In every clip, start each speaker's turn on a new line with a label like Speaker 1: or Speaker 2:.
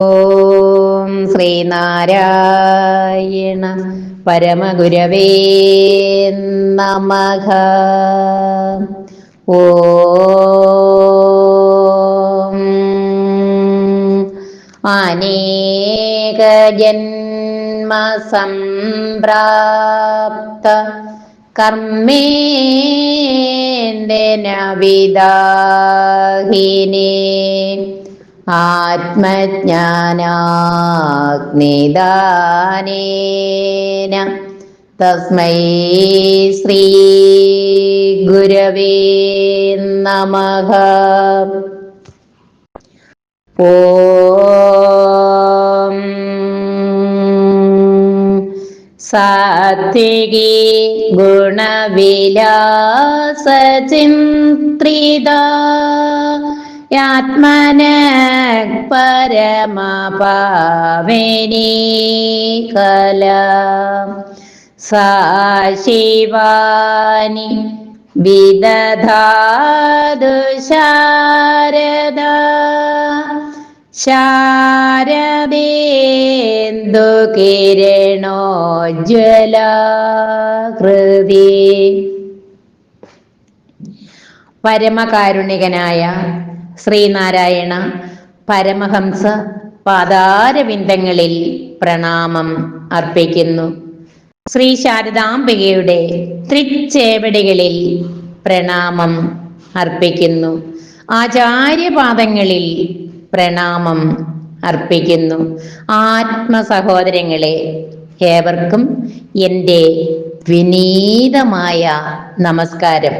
Speaker 1: ഓം ശ്രീനാരായണ പരമഗുരവേ നമഃ. ഓം അനേകജന്മസംപ്രാപ്ത കർമ്മേന്ദന വിദാഹിനേ ആത്മജ്ഞാനാഗ്നിദാനേന. തസ്മൈ ശ്രീ ഗുരവേ നമഃ. ഓം സാത്വികി ഗുണവിലാസചിന്ത്രിത പരമപാവിനി കല. സിവാനി വിദധാതു ശാരദ. ശാരദേന്ദു പരമകാരുണികനായ ശ്രീനാരായണ പരമഹംസ പാതാരവിന്ദങ്ങളിൽ പ്രണാമം അർപ്പിക്കുന്നു. ശ്രീ ശാരദാംബികയുടെ തൃച്ചേവടികളിൽ പ്രണാമം അർപ്പിക്കുന്നു. ആചാര്യപാദങ്ങളിൽ പ്രണാമം അർപ്പിക്കുന്നു. ആത്മ സഹോദരങ്ങളെ ഏവർക്കും എന്റെ വിനീതമായ നമസ്കാരം.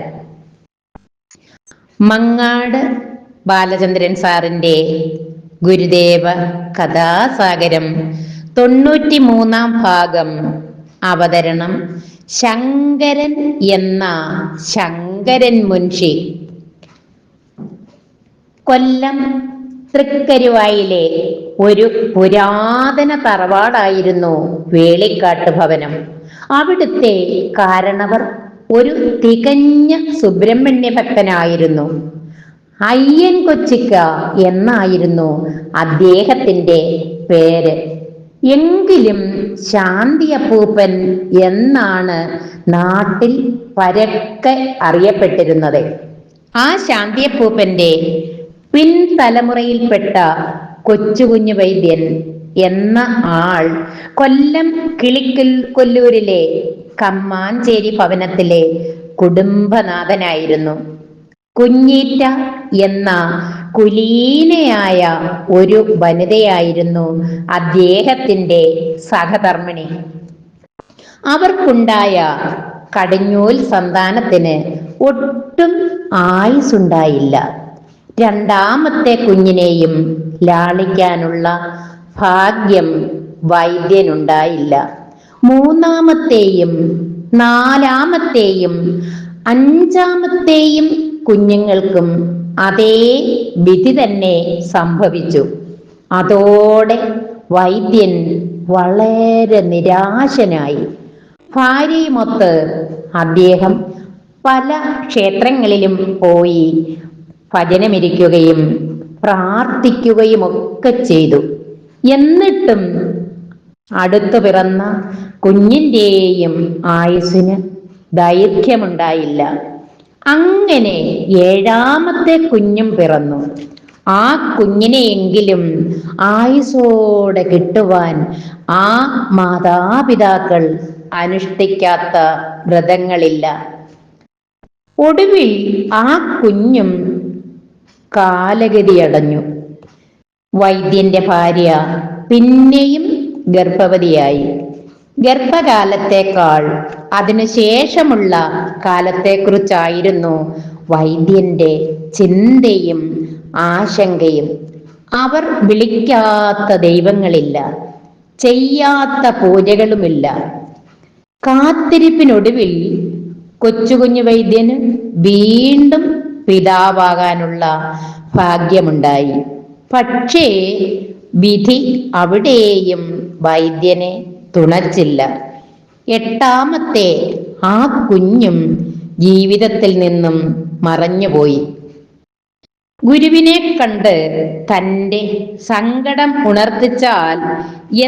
Speaker 1: മങ്ങാട് ബാലചന്ദ്രൻ സാറിന്റെ ഗുരുദേവ കഥാസാഗരം. തൊണ്ണൂറ്റി മൂന്നാം ഭാഗം. അവതരണം ശങ്കരൻ എന്ന ശങ്കരൻ മുൻഷി. കൊല്ലം തൃക്കരുവായിലെ ഒരു പുരാതന തറവാടായിരുന്നു വേളിക്കാട്ട് ഭവനം. അവിടുത്തെ കാരണവർ ഒരു തികഞ്ഞ സുബ്രഹ്മണ്യ ഭക്തനായിരുന്നു അയ്യൻ കൊച്ചിക്ക എന്നായിരുന്നു അദ്ദേഹത്തിന്റെ പേര്. എങ്കിലും ശാന്തി അപ്പൂപ്പൻ എന്നാണ് നാട്ടിൽ പരക്കെ അറിയപ്പെട്ടിരുന്നത്. ആ ശാന്തിയപ്പൂപ്പന്റെ പിൻതലമുറയിൽപ്പെട്ട കൊച്ചുകുഞ്ഞു വൈദ്യൻ എന്ന ആൾ കൊല്ലം കിളിക്കൽ കൊല്ലൂരിലെ കമ്മാഞ്ചേരി ഭവനത്തിലെ കുടുംബനാഥനായിരുന്നു. കുഞ്ഞീറ്റ എന്ന കുലീനയായ ഒരു വനിതയായിരുന്നു അദ്ദേഹത്തിന്റെ സഹധർമ്മിണി. അവർക്കുണ്ടായ കടിഞ്ഞൂൽ സന്താനത്തിന് ഒട്ടും ആയുസുണ്ടായില്ല. രണ്ടാമത്തെ കുഞ്ഞിനെയും ലാളിക്കാനുള്ള ഭാഗ്യം വൈദ്യനുണ്ടായില്ല. മൂന്നാമത്തെയും നാലാമത്തെയും അഞ്ചാമത്തെയും കുഞ്ഞുങ്ങൾക്കും അതേ വിധി തന്നെ സംഭവിച്ചു. അതോടെ വൈദ്യൻ വളരെ നിരാശനായി. ഭാര്യയുമൊത്ത് അദ്ദേഹം പല ക്ഷേത്രങ്ങളിലും പോയി ഭജനമിരിക്കുകയും പ്രാർത്ഥിക്കുകയും ഒക്കെ ചെയ്തു. എന്നിട്ടും അടുത്തു പിറന്ന കുഞ്ഞിന്റെയും ആയുസ്സിന് ദൈർഘ്യമുണ്ടായില്ല. അങ്ങനെ ഏഴാമത്തെ കുഞ്ഞും പിറന്നു. ആ കുഞ്ഞിനെയെങ്കിലും ആയുസോടെ കിട്ടുവാൻ ആ മാതാപിതാക്കൾ അനുഷ്ഠിക്കാത്ത വ്രതങ്ങളില്ല. ഒടുവിൽ ആ കുഞ്ഞും കാലഗതിയടഞ്ഞു. വൈദ്യന്റെ ഭാര്യ പിന്നെയും ഗർഭവതിയായി. ഗർഭകാലത്തേക്കാൾ അതിനുശേഷമുള്ള കാലത്തെക്കുറിച്ചായിരുന്നു വൈദ്യന്റെ ചിന്തയും ആശങ്കയും. അവർ വിളിക്കാത്ത ദൈവങ്ങളില്ല ചെയ്യാത്ത പൂജകളുമില്ല. കാത്തിരിപ്പിനൊടുവിൽ കൊച്ചുകുഞ്ഞു വൈദ്യന് വീണ്ടും പിതാവാകാനുള്ള ഭാഗ്യമുണ്ടായി. പക്ഷേ വിധി അവിടെയും വൈദ്യനെ തുണച്ചില്ല എട്ടാമത്തെ ആ കുഞ്ഞും ജീവിതത്തിൽ നിന്നും മറഞ്ഞുപോയി. ഗുരുവിനെ കണ്ട് തന്റെ സങ്കടം ഉണർത്തിച്ചാൽ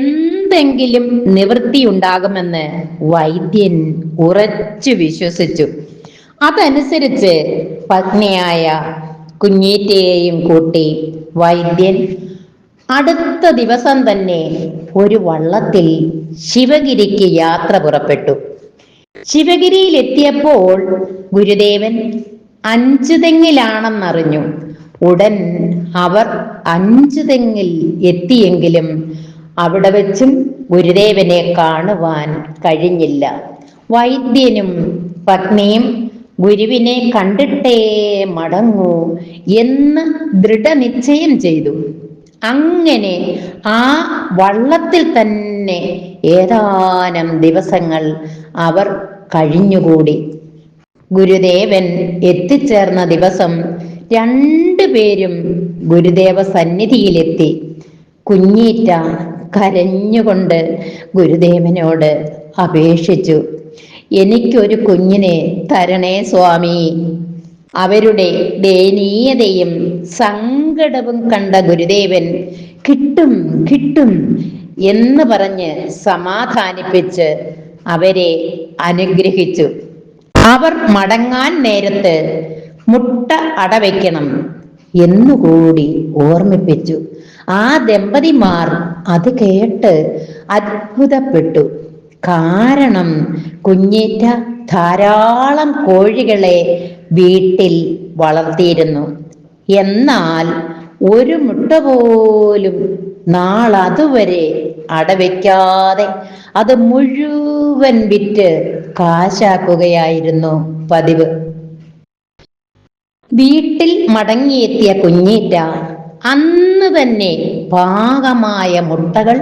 Speaker 1: എന്തെങ്കിലും നിവൃത്തിയുണ്ടാകുമെന്ന് വൈദ്യൻ ഉറച്ചു വിശ്വസിച്ചു. അതനുസരിച്ച് പത്നിയായ കുഞ്ഞീറ്റയെയും കൂട്ടി വൈദ്യൻ അടുത്ത ദിവസം തന്നെ ഒരു വള്ളത്തിൽ ശിവഗിരിക്ക് യാത്ര പുറപ്പെട്ടു. ശിവഗിരിയിലെത്തിയപ്പോൾ ഗുരുദേവൻ അഞ്ചു തെങ്ങിലാണെന്നറിഞ്ഞു. ഉടൻ അവർ അഞ്ചു തെങ്ങിൽ എത്തിയെങ്കിലും അവിടെ വെച്ചും ഗുരുദേവനെ കാണുവാൻ കഴിഞ്ഞില്ല. വൈദ്യനും പത്നിയും ഗുരുവിനെ കണ്ടിട്ടേ മടങ്ങൂ എന്ന് ദൃഢനിശ്ചയം ചെയ്തു. അങ്ങനെ ആ വള്ളത്തിൽ തന്നെ ഏതാനും ദിവസങ്ങൾ അവർ കഴിഞ്ഞുകൂടി. ഗുരുദേവൻ എത്തിച്ചേർന്ന ദിവസം രണ്ടുപേരും ഗുരുദേവ സന്നിധിയിലെത്തി. കുഞ്ഞീറ്റ കരഞ്ഞുകൊണ്ട് ഗുരുദേവനോട് അപേക്ഷിച്ചു. എനിക്കൊരു കുഞ്ഞിനെ തരണേ സ്വാമി. അവരുടെ ദയനീയതയും സങ്കടവും കണ്ട ഗുരുദേവൻ കിട്ടും കിട്ടും എന്ന് പറഞ്ഞ് സമാധാനിപ്പിച്ച് അവരെ അനുഗ്രഹിച്ചു. അവർ മടങ്ങാൻ നേരത്ത് മുട്ട അടവയ്ക്കണം എന്നുകൂടി ഓർമ്മിപ്പിച്ചു. ആ ദമ്പതിമാർ അത് കേട്ട് അത്ഭുതപ്പെട്ടു. കാരണം കുഞ്ഞേറ്റ ധാരാളം കോഴികളെ വീട്ടിൽ വളർത്തിയിരുന്നു. എന്നാൽ ഒരു മുട്ട പോലും നാളതുവരെ അടവയ്ക്കാതെ അത് മുഴുവൻ വിറ്റ് കാശാക്കുകയായിരുന്നു പതിവ്. വീട്ടിൽ മടങ്ങിയെത്തിയ കുഞ്ഞീറ്റ അന്ന് തന്നെ പാകമായ മുട്ടകൾ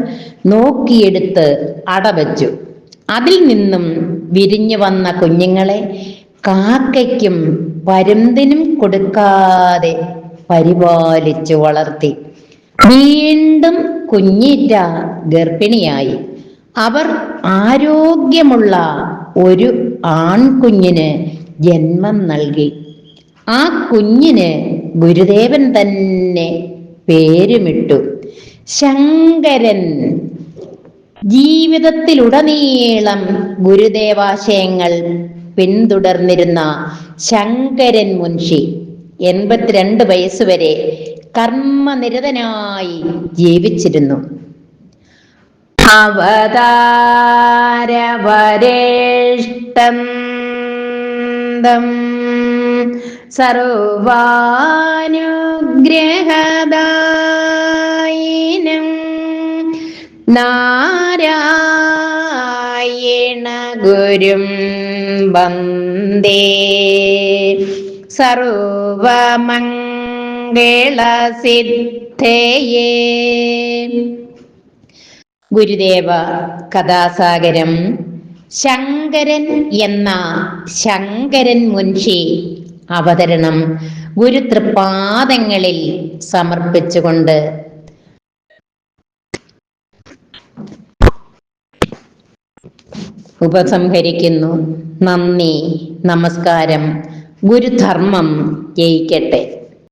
Speaker 1: നോക്കിയെടുത്ത് അടവച്ചു. അതിൽ നിന്നും വിരിഞ്ഞു വന്ന കുഞ്ഞുങ്ങളെ കാക്കയ്ക്കും പരുന്തിനും കൊടുക്കാതെ പരിപാലിച്ചു വളർത്തി. വീണ്ടും കുഞ്ഞിറ്റ ഗർഭിണിയായി. അവർ ആരോഗ്യമുള്ള ഒരു ആൺകുഞ്ഞിന് ജന്മം നൽകി. ആ കുഞ്ഞിന് ഗുരുദേവൻ തന്നെ പേരുമിട്ടു. ശങ്കരൻ ജീവിതത്തിലുടനീളം ഗുരുദേവാശയങ്ങൾ പിന്തുടർന്നിരുന്ന ശങ്കരൻ മുൻഷി എൺപത്തിരണ്ട് വയസ്സുവരെ കർമ്മനിരതനായി ജീവിച്ചിരുന്നു. അവതാരവരേഷ്ടം സർവാനുഗ്രഹദായിനം നാരായണ ഗുരും വന്ദേ. സർവമംഗളസിദ്ധയേ. ഗുരുദേവ കഥാസാഗരം. ശങ്കരൻ എന്ന ശങ്കരൻ മുൻഷി അവതരണം ഗുരുതൃപാദങ്ങളിൽ സമർപ്പിച്ചുകൊണ്ട് ഉപസംഹരിക്കുന്നു. നന്ദി നമസ്കാരം. ഗുരുധർമ്മം ജയിക്കട്ടെ.